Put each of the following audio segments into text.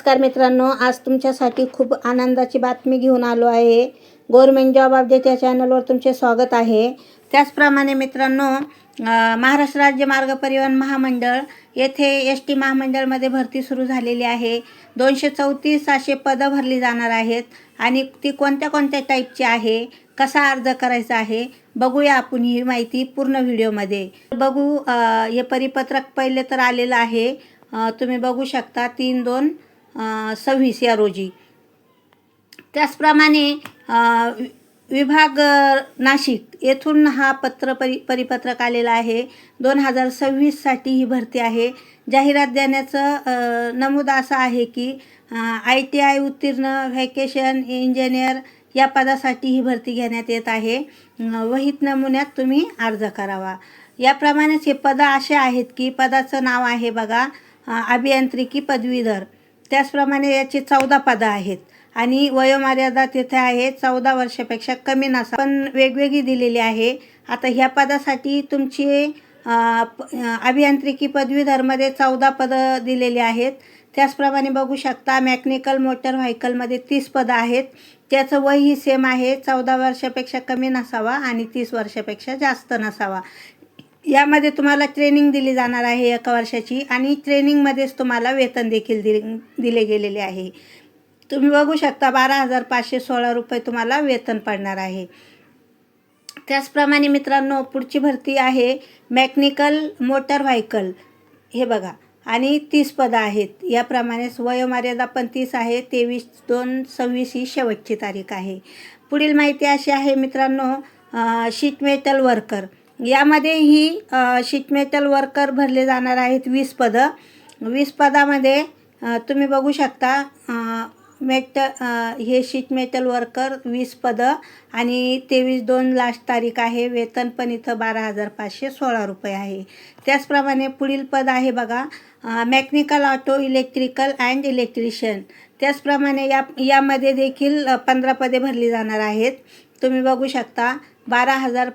नमस्कार मित्रांनो आज तुमच्यासाठी खूप आनंदाची बातमी घेऊन आलो आहे. गव्हर्मेंट जॉब अपडेट या चॅनलवर तुमचे स्वागत आहे. त्याचप्रमाणे मित्रांनो महाराष्ट्र राज्य मार्ग परिवहन महामंडळ येथे एस टी महामंडळमध्ये भरती सुरू झालेली आहे. दोनशे चौतीस असे पदं भरली जाणार आहेत. आणि ती कोणत्या कोणत्या टाईपची आहे? कसा अर्ज करायचा आहे? बघूया आपण ही माहिती पूर्ण व्हिडिओमध्ये. बघू हे परिपत्रक पहिले तर आलेलं आहे. तुम्ही बघू शकता. तीन दोन सव्वीस या रोजी. त्याचप्रमाणे वि- विभाग नाशिक येथून हा पत्र परि परिपत्रक आलेला आहे. दोन हजार सव्वीससाठी ही भरती आहे. जाहिरात देण्याचं नमूद असं आहे की आय टी आय उत्तीर्ण व्हॅकेशन इंजिनियर या पदासाठी ही भरती घेण्यात येत आहे. वहीत नमुन्यात तुम्ही अर्ज करावा. याप्रमाणेच हे पदं असे आहेत की पदाचं नाव आहे बघा अभियांत्रिकी पदवीधर. त्याचप्रमाणे याची चौदा पदं आहेत. आणि वयोमर्यादा तिथे आहे चौदा वर्षापेक्षा कमी नसा पण वेगवेगळी दिलेली आहे. आता ह्या पदासाठी तुमची अभियांत्रिकी पदवीधरमध्ये चौदा पदं दिलेली आहेत. त्याचप्रमाणे बघू शकता मॅकॅनिकल मोटर व्हायकलमध्ये तीस पदं आहेत. त्याचं वयही सेम आहे. चौदा वर्षापेक्षा कमी नसावा आणि तीस वर्षापेक्षा जास्त नसावा. यामध्ये तुम्हाला ट्रेनिंग दिली जाणार आहे एका वर्षाची आणि ट्रेनिंगमध्येच तुम्हाला वेतन देखील दिले दिले गेलेले आहे. तुम्ही बघू शकता बारा हजार पाचशे सोळा रुपये तुम्हाला वेतन पडणार आहे. त्याचप्रमाणे मित्रांनो पुढची भरती आहे मॅकॅनिकल मोटर व्हायकल हे बघा. आणि तीस पदं आहेत. याप्रमाणेच वयोमर्यादा पण तीस आहे. तेवीस दोन सव्वीस ही शेवटची तारीख आहे. पुढील माहिती अशी आहे मित्रांनो शीट मेटल वर्कर यामध्येही शीट मेटल वर्कर भरले जाणार आहेत वीस पदं. वीस पदामध्ये तुम्ही बघू शकता मेट हे शीट मेटल वर्कर वीस पदं आणि तेवीस दोन लास्ट तारीख आहे. वेतन पण इथं बारा हजार पाचशे सोळा रुपये आहे. त्याचप्रमाणे पुढील पद आहे बघा mechanical auto electrical and electrician त्याचप्रमाणे या यामध्ये देखील पंधरा पदे भरली जाणार आहेत. तुम्ही बघू शकता बारा हजार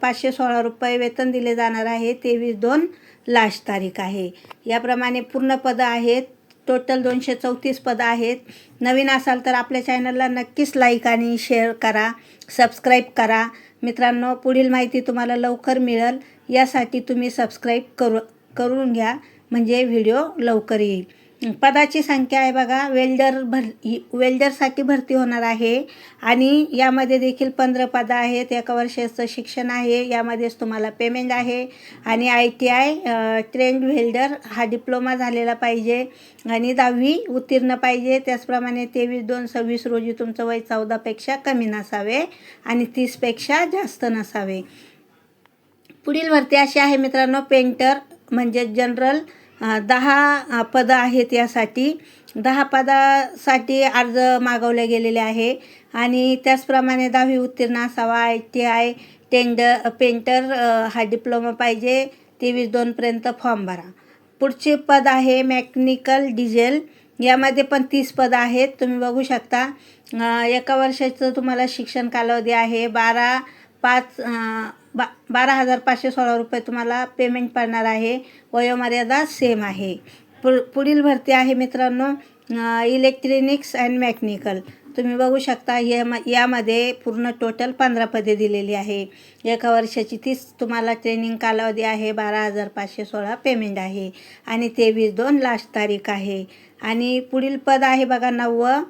पाचशे सोळा रुपये वेतन दिले जाणार आहे. तेवीस दोन लास्ट तारीख आहे. याप्रमाणे पूर्ण पदं आहेत. टोटल दोनशे चौतीस पदं आहेत. नवीन असाल तर आपल्या चॅनलला नक्कीच लाईक आणि शेअर करा. सबस्क्राईब करा. मित्रांनो पुढील माहिती तुम्हाला लवकर मिळेल. यासाठी तुम्ही सबस्क्राईब करू करून घ्या. म्हणजे व्हिडिओ लवकर येईल. पदाची संख्या आहे बघा. वेल्डर भर ही- वेल्डरसाठी भरती होणार आहे. आणि यामध्ये देखील पंधरा पदं आहेत. एका वर्षाचं शिक्षण आहे. यामध्येच तुम्हाला पेमेंट आहे. आणि I T I trade welder हा डिप्लोमा झालेला पाहिजे. आणि दहावी उत्तीर्ण पाहिजे. त्याचप्रमाणे तेवीस दोन सव्वीस रोजी तुमचं वय चौदापेक्षा कमी नसावे आणि तीसपेक्षा जास्त नसावे. पुढील भरती अशी आहे मित्रांनो. पेंटर म्हणजे जनरल दहा पदं आहेत यासाठी. दहा पदासाठी अर्ज मागवले गेलेले आहे. आणि त्याचप्रमाणे दहावी उत्तीर्ण असावा I T I tender painter हा डिप्लोमा पाहिजे. तेवीस दोनपर्यंत फॉर्म भरा. पुढचे पद आहे मॅकॅनिकल डिझेल. यामध्ये पण तीस पदं आहेत. तुम्ही बघू शकता. एका वर्षाचं तुम्हाला शिक्षण कालावधी आहे बारा पाच बा बारा हजार पाचशे सोळा रुपये तुम्हाला पेमेंट पडणार आहे. वयोमर्यादा सेम आहे. पु पुढील भरती आहे मित्रांनो इलेक्ट्रॉनिक्स अँड मॅकॅनिकल तुम्ही बघू शकता या यामध्ये पूर्ण टोटल पंधरा पदे दिलेली आहे. एका वर्षाची तीस तुम्हाला ट्रेनिंग कालावधी आहे बारा हजार पाचशे सोळा पेमेंट आहे. आणि तेवीस दोन लास्ट तारीख आहे. आणि पुढील पद आहे बघा नववं.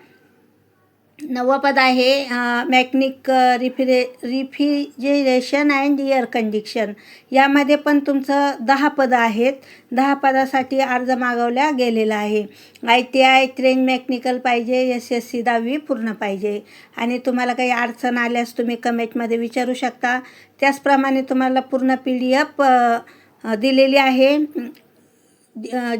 नववं पद आहे मॅकनिक रिफ्रिरे रिफ्रिजिरेशन अँड एअर कंडिक्शन. यामध्ये पण तुमचं दहा पदं आहेत. दहा पदासाठी अर्ज मागवला गेलेला आहे. I T I train mechanical पाहिजे एस एस सी दहावी पूर्ण पाहिजे. आणि तुम्हाला काही अडचण आल्यास तुम्ही कमेंटमध्ये विचारू शकता. त्याचप्रमाणे तुम्हाला पूर्ण पी डी एफ दिलेली आहे.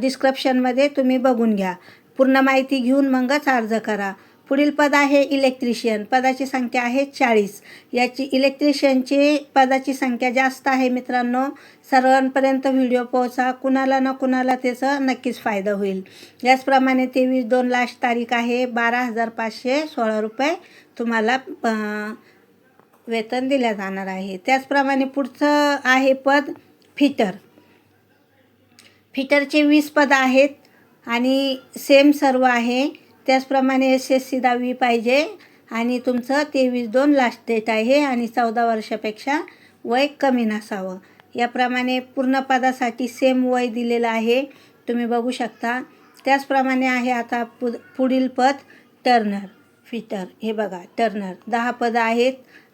डिस्क्रिप्शनमध्ये तुम्ही बघून घ्या. पूर्ण माहिती घेऊन मगच अर्ज करा. पुढील पद आहे इलेक्ट्रिशियन पदाची संख्या आहे चाळीस. याची इलेक्ट्रिशियनची पदाची संख्या जास्त आहे मित्रांनो. सर्वांपर्यंत व्हिडिओ पोहोचा. कुणाला ना कुणाला त्याचा नक्कीच फायदा होईल. याचप्रमाणे तेवीस दोन लास्ट तारीख आहे. बारा हजार पाचशे सोळा रुपये तुम्हाला वेतन दिल्या जाणार आहे. त्याचप्रमाणे पुढचं आहे पद फिटर. फिटरचे वीस पद आहेत आणि सेम सर्व आहे. त्याचप्रमाणे एस एस सी दहावी पाहिजे आणि तुमचं तेवीस दोन लास्ट डेट आहे आणि चौदा वर्षापेक्षा वय कमी नसावं. याप्रमाणे पूर्ण पदासाठी सेम वय दिलेलं आहे. तुम्ही बघू शकता. त्याचप्रमाणे आहे आता पु पुढील पद टर्नर फिटर हे बघा टर्नर दहा पदं आहेत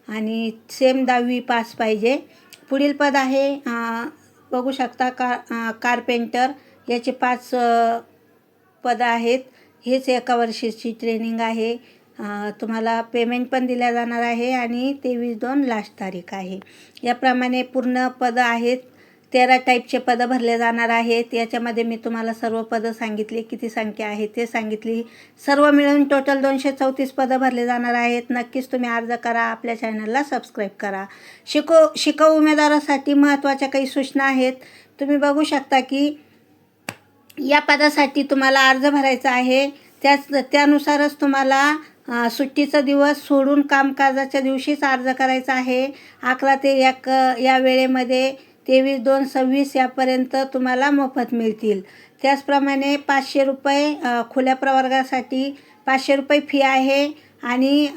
आणि सेम दहावी पास पाहिजे. पुढील पद आहे बघू शकता का कारपेंटर याचे पाच पदं आहेत. हेच एका वर्षाची ट्रेनिंग आहे. तुम्हाला पेमेंट पण दिल्या जाणार आहे आणि तेवीस दोन लास्ट तारीख आहे. याप्रमाणे पूर्ण पदं आहेत. तेरा टाईपचे पदं भरले जाणार आहेत. याच्यामध्ये मी तुम्हाला सर्व पदं सांगितली. किती संख्या आहे ते सांगितली. सर्व मिळून टोटल दोनशे चौतीस पदं भरले जाणार आहेत. नक्कीच तुम्ही अर्ज करा. आपल्या चॅनलला सबस्क्राईब करा. शिको शिकाऊ उमेदवारासाठी महत्त्वाच्या काही सूचना आहेत. तुम्ही बघू शकता की या पदासाठी तुम्हाला अर्ज भरायचा आहे. त्याच त्यानुसारच तुम्हाला सुट्टीचा दिवस सोडून कामकाजाच्या दिवशीच अर्ज करायचा आहे. अकरा ते एक या वेळेमध्ये तेवीस दोन सव्वीस यापर्यंत तुम्हाला मोफत मिळतील. त्याचप्रमाणे पाचशे रुपये खुल्या प्रवर्गासाठी पाचशे रुपये फी आहे. आणि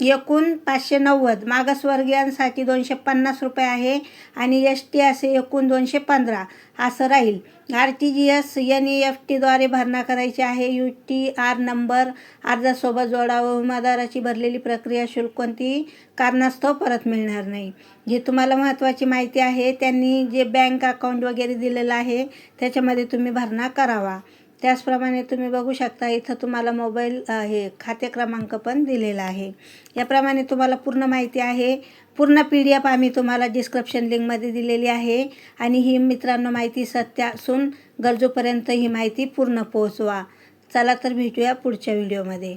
एकूण पाचशे नव्वद. मागासवर्गीयांसाठी दोनशे पन्नास रुपये आहे आणि एस टी असे एकूण दोनशे पंधरा. असं राहील. R T G S N E F टीद्वारे भरणा करायची आहे. यू टी आर नंबर अर्जासोबत जोडावं विमादाराची भरलेली प्रक्रिया शुल्क कोणतीही कारणास्तव परत मिळणार नाही. जी तुम्हाला महत्त्वाची माहिती आहे त्यांनी जे बँक अकाउंट वगैरे दिलेलं आहे त्याच्यामध्ये तुम्ही भरणा करावा. त्याचप्रमाणे तुम्ही बघू शकता इथं तुम्हाला मोबाईल हे खाते क्रमांक पण दिलेला आहे. याप्रमाणे तुम्हाला पूर्ण माहिती आहे. पूर्ण पी डी एफ आम्ही तुम्हाला डिस्क्रिप्शन लिंकमध्ये दिलेली आहे. आणि ही मित्रांनो माहिती सत्य असून गरजूपर्यंत ही माहिती पूर्ण पोहोचवा. चला तर भेटूया पुढच्या व्हिडिओमध्ये